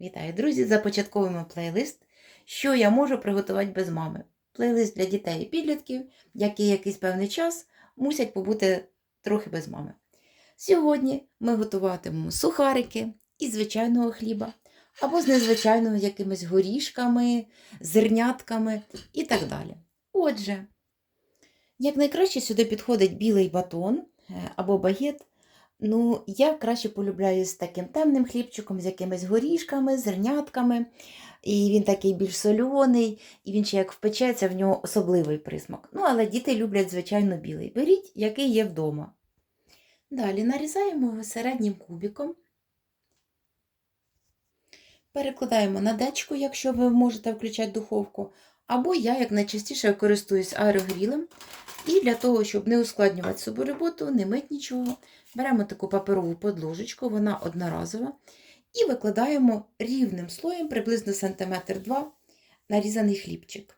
Вітаю, друзі! Започатковуємо плейлист, що я можу приготувати без мами. Плейлист для дітей і підлітків, які якийсь певний час мусять побути трохи без мами. Сьогодні ми готуватимемо сухарики із звичайного хліба, або з незвичайного якимись горішками, зернятками і так далі. Отже, як найкраще сюди підходить білий батон е, або багет. Ну, я краще полюбляю з таким темним хлібчиком, з якимись горішками, зернятками. І він такий більш соляний, і він ще як впечеться, в нього особливий присмак. Ну, але діти люблять, звичайно, білий. Беріть, який є вдома. Далі нарізаємо його середнім кубиком. Перекладаємо на дечку, якщо ви можете включати духовку. Або я, як найчастіше, користуюсь аерогрілем. І для того, щоб не ускладнювати собі роботу, не мить нічого, беремо таку паперову подложечку, вона одноразова, і викладаємо рівним слоєм, приблизно сантиметр 2 нарізаний хлібчик.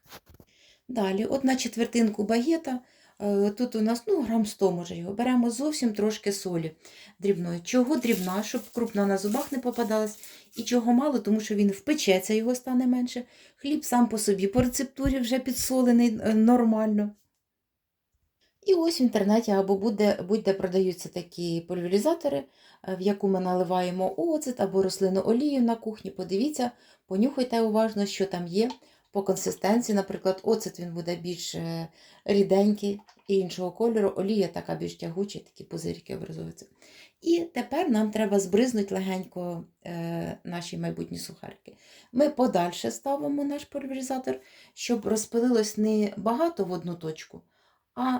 Далі, от на четвертинку багета, е, тут у нас ну, грам 100 може його, беремо зовсім трошки солі дрібної. Чого дрібна, щоб крупна на зубах не попадалась, і чого мало, тому що він впечеться, його стане менше. Хліб сам по собі по рецептурі вже підсолений е, нормально. І ось в інтернеті або будь-де, будь-де продаються такі пульверізатори, е, в яку ми наливаємо оцет або рослинну олію на кухні. Подивіться, понюхайте уважно, що там є. По консистенції, наприклад, оцет він буде більш е, ріденький і іншого кольору, олія така більш тягуча, такі пузирки образуються. І тепер нам треба збризнути легенько е, наші майбутні сухарики. Ми подальше ставимо наш пульверізатор, щоб розпилилось не багато в одну точку, а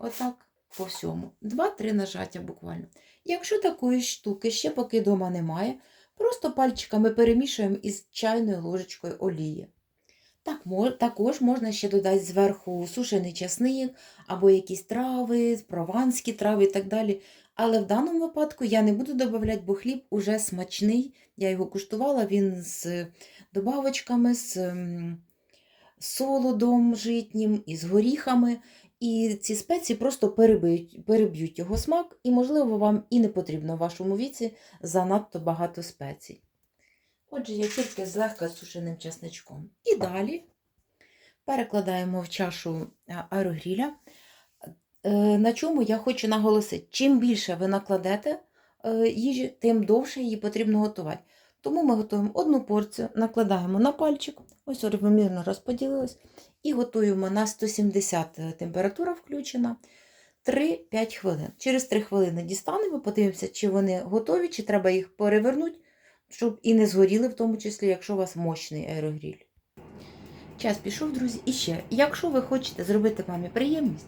отак по всьому. Два-три нажаття буквально. Якщо такої штуки ще поки вдома немає, просто пальчиками перемішуємо із чайною ложечкою олії. Так, Також можна ще додати зверху сушений часник або якісь трави, прованські трави і так далі. Але в даному випадку я не буду додавати, бо хліб уже смачний. Я його куштувала, він з добавочками, з солодом житнім і з горіхами. І ці спеції просто переб'ють, переб'ють його смак, і, можливо, вам і не потрібно в вашому віці занадто багато спецій. Отже, я тільки злегка сушеним часничком. І далі перекладаємо в чашу аерогріля. Е, на чому я хочу наголосити, чим більше ви накладете е, їжі, тим довше її потрібно готувати. Тому ми готуємо одну порцію, накладаємо на пальчик, ось рівномірно розподілилось, і готуємо на 170 е, температура включена 3-5 хвилин. Через 3 хвилини дістанемо, подивимося, чи вони готові, чи треба їх перевернути, щоб і не згоріли, в тому числі, якщо у вас мощний аерогріль. Час пішов, друзі. І ще, якщо ви хочете зробити мамі приємність,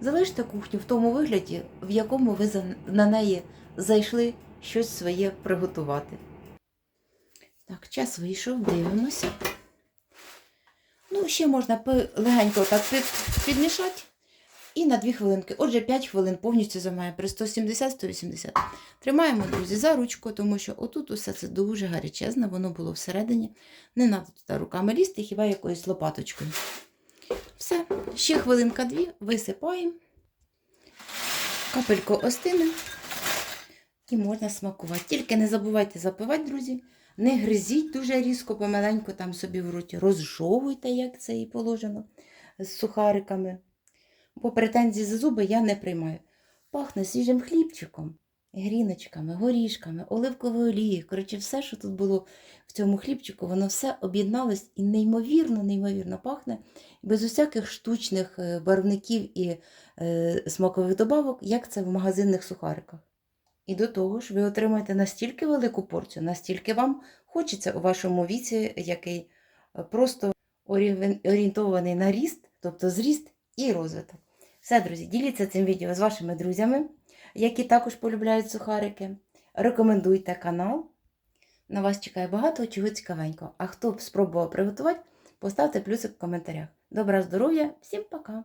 залиште кухню в тому вигляді, в якому ви на неї зайшли щось своє приготувати. Так, час вийшов, дивимося. Ну, ще можна легенько так підмішати. І на 2 хвилинки. Отже, 5 хвилин повністю займає при 170-180. Тримаємо, друзі, за ручку, тому що отут усе це дуже гарячезне, воно було всередині. Не треба туди руками лізти, хіба якоюсь лопаточкою. Все, ще хвилинка-дві, висипаємо, капельку остине і можна смакувати. Тільки не забувайте запивати, друзі. Не гризіть дуже різко, помаленьку там собі в роті. Розжовуйте, як це і положено, з сухариками. Бо претензії за зуби я не приймаю. Пахне свіжим хлібчиком, гріночками, горішками, оливковою олією. Коротше, все, що тут було в цьому хлібчику, воно все об'єдналось і неймовірно, неймовірно пахне, без усяких штучних е, барвників і е, смакових добавок, як це в магазинних сухариках. І до того ж, ви отримаєте настільки велику порцію, настільки вам хочеться у вашому віці, який е, просто орієнтований на ріст, тобто зріст і розвиток. Все, друзі, діліться цим відео з вашими друзями, які також полюбляють сухарики. Рекомендуйте канал. На вас чекає багато чого цікавенького. А хто б спробував приготувати, поставте плюсик в коментарях. Добра здоров'я, всім пока!